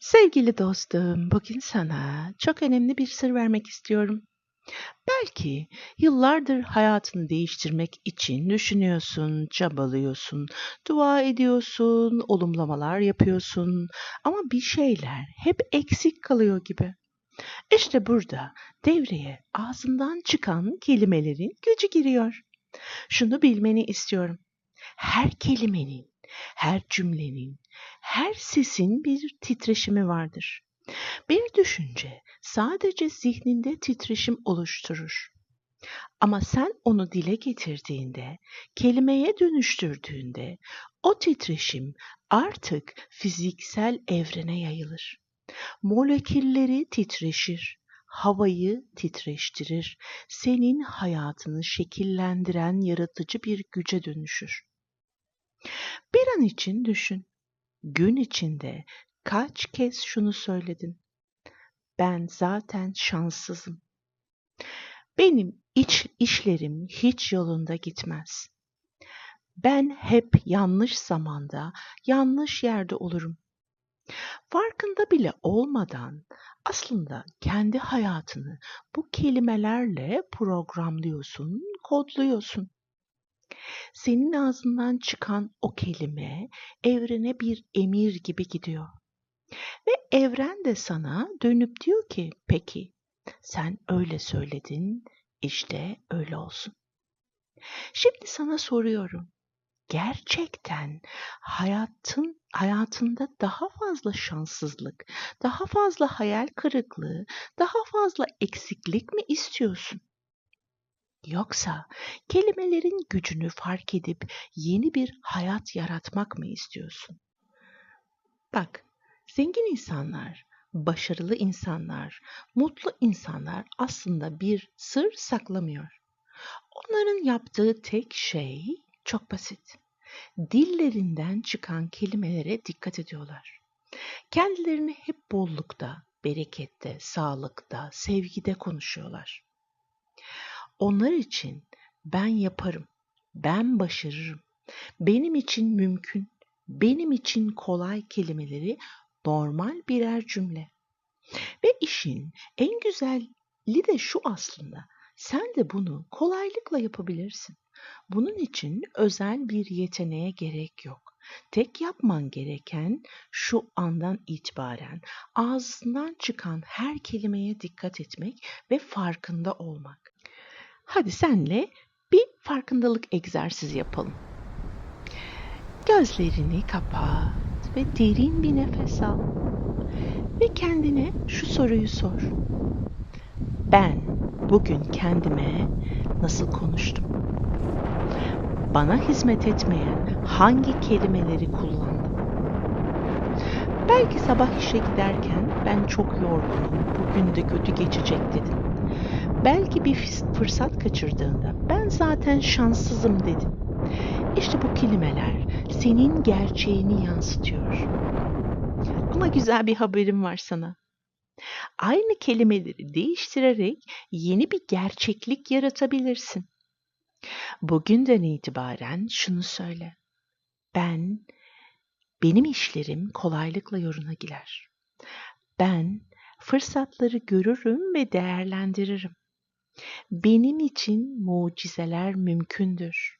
Sevgili dostum, bugün sana çok önemli bir sır vermek istiyorum. Belki yıllardır hayatını değiştirmek için düşünüyorsun, çabalıyorsun, dua ediyorsun, olumlamalar yapıyorsun ama bir şeyler hep eksik kalıyor gibi. İşte burada devreye ağzından çıkan kelimelerin gücü giriyor. Şunu bilmeni istiyorum. Her kelimenin, her cümlenin, her sesin bir titreşimi vardır. Bir düşünce sadece zihninde titreşim oluşturur. Ama sen onu dile getirdiğinde, kelimeye dönüştürdüğünde o titreşim artık fiziksel evrene yayılır. Molekülleri titreşir, havayı titreştirir, senin hayatını şekillendiren yaratıcı bir güce dönüşür. Bir an için düşün. Gün içinde kaç kez şunu söyledin? Ben zaten şanssızım. Benim iç işlerim hiç yolunda gitmez. Ben hep yanlış zamanda, yanlış yerde olurum. Farkında bile olmadan aslında kendi hayatını bu kelimelerle programlıyorsun, kodluyorsun. Senin ağzından çıkan o kelime evrene bir emir gibi gidiyor. Ve evren de sana dönüp diyor ki peki sen öyle söyledin işte öyle olsun. Şimdi sana soruyorum. Gerçekten hayatın hayatında daha fazla şanssızlık, daha fazla hayal kırıklığı, daha fazla eksiklik mi istiyorsun? Yoksa kelimelerin gücünü fark edip yeni bir hayat yaratmak mı istiyorsun? Bak, zengin insanlar, başarılı insanlar, mutlu insanlar aslında bir sır saklamıyor. Onların yaptığı tek şey çok basit. Dillerinden çıkan kelimelere dikkat ediyorlar. Kendilerini hep bollukta, berekette, sağlıkta, sevgide konuşuyorlar. Onlar için ben yaparım, ben başarırım, benim için mümkün, benim için kolay kelimeleri normal birer cümle. Ve işin en güzeli de şu aslında. Sen de bunu kolaylıkla yapabilirsin. Bunun için özel bir yeteneğe gerek yok. Tek yapman gereken şu andan itibaren ağzından çıkan her kelimeye dikkat etmek ve farkında olmak. Hadi senle bir farkındalık egzersizi yapalım. Gözlerini kapat ve derin bir nefes al. Ve kendine şu soruyu sor. Ben bugün kendime nasıl konuştum? Bana hizmet etmeyen hangi kelimeleri kullandım? Belki sabah işe giderken ben çok yorgunum, bugün de kötü geçecek dedin. Belki bir fırsat kaçırdığında ben zaten şanssızım dedin. İşte bu kelimeler senin gerçeğini yansıtıyor. Ama güzel bir haberim var sana. Aynı kelimeleri değiştirerek yeni bir gerçeklik yaratabilirsin. Bugünden itibaren şunu söyle. Ben, benim işlerim kolaylıkla yoluna girer. Ben fırsatları görürüm ve değerlendiririm. Benim için mucizeler mümkündür.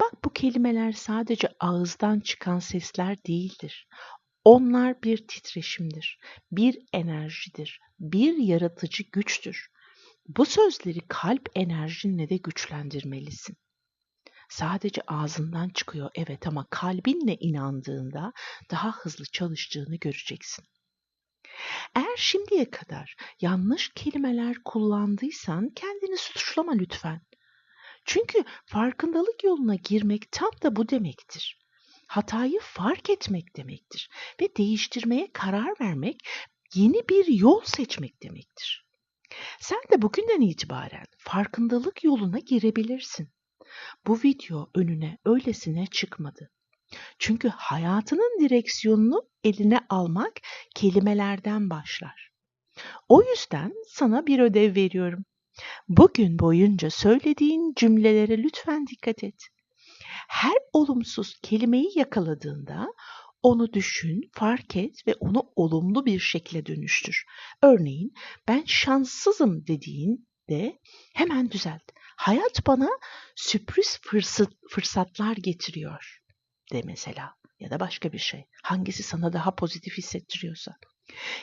Bak bu kelimeler sadece ağızdan çıkan sesler değildir. Onlar bir titreşimdir, bir enerjidir, bir yaratıcı güçtür. Bu sözleri kalp enerjinle de güçlendirmelisin. Sadece ağzından çıkıyor evet ama kalbinle inandığında daha hızlı çalıştığını göreceksin. Eğer şimdiye kadar yanlış kelimeler kullandıysan kendini suçlama lütfen. Çünkü farkındalık yoluna girmek tam da bu demektir. Hatayı fark etmek demektir ve değiştirmeye karar vermek yeni bir yol seçmek demektir. Sen de bugünden itibaren farkındalık yoluna girebilirsin. Bu video önüne öylesine çıkmadı. Çünkü hayatının direksiyonunu eline almak kelimelerden başlar. O yüzden sana bir ödev veriyorum. Bugün boyunca söylediğin cümlelere lütfen dikkat et. Her olumsuz kelimeyi yakaladığında Onu düşün, fark et ve onu olumlu bir şekilde dönüştür. Örneğin ben şanssızım dediğinde hemen düzelt. Hayat bana sürpriz fırsat, fırsatlar getiriyor de mesela ya da başka bir şey. Hangisi sana daha pozitif hissettiriyorsa.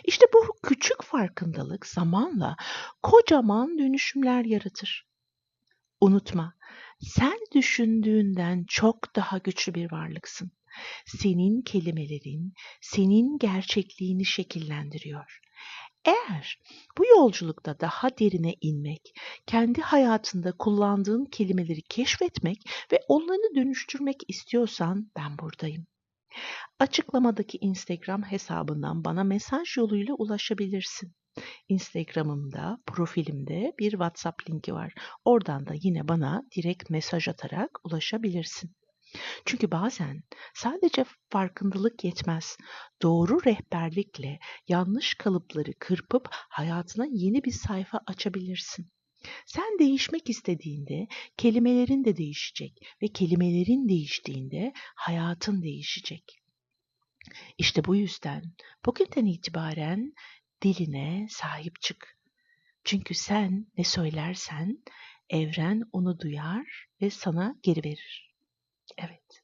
İşte bu küçük farkındalık zamanla kocaman dönüşümler yaratır. Unutma, sen düşündüğünden çok daha güçlü bir varlıksın. Senin kelimelerin senin gerçekliğini şekillendiriyor. Eğer bu yolculukta daha derine inmek, kendi hayatında kullandığın kelimeleri keşfetmek ve onları dönüştürmek istiyorsan ben buradayım. Açıklamadaki Instagram hesabından bana mesaj yoluyla ulaşabilirsin. Instagram'ımda, profilimde bir WhatsApp linki var. Oradan da yine bana direkt mesaj atarak ulaşabilirsin. Çünkü bazen sadece farkındalık yetmez. Doğru rehberlikle yanlış kalıpları kırpıp hayatına yeni bir sayfa açabilirsin. Sen değişmek istediğinde kelimelerin de değişecek ve kelimelerin değiştiğinde hayatın değişecek. İşte bu yüzden bugünden itibaren diline sahip çık. Çünkü sen ne söylersen evren onu duyar ve sana geri verir. Evet.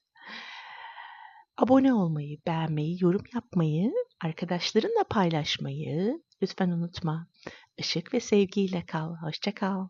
Abone olmayı, beğenmeyi, yorum yapmayı, arkadaşlarınla paylaşmayı lütfen unutma. Işık ve sevgiyle kal. Hoşça kal.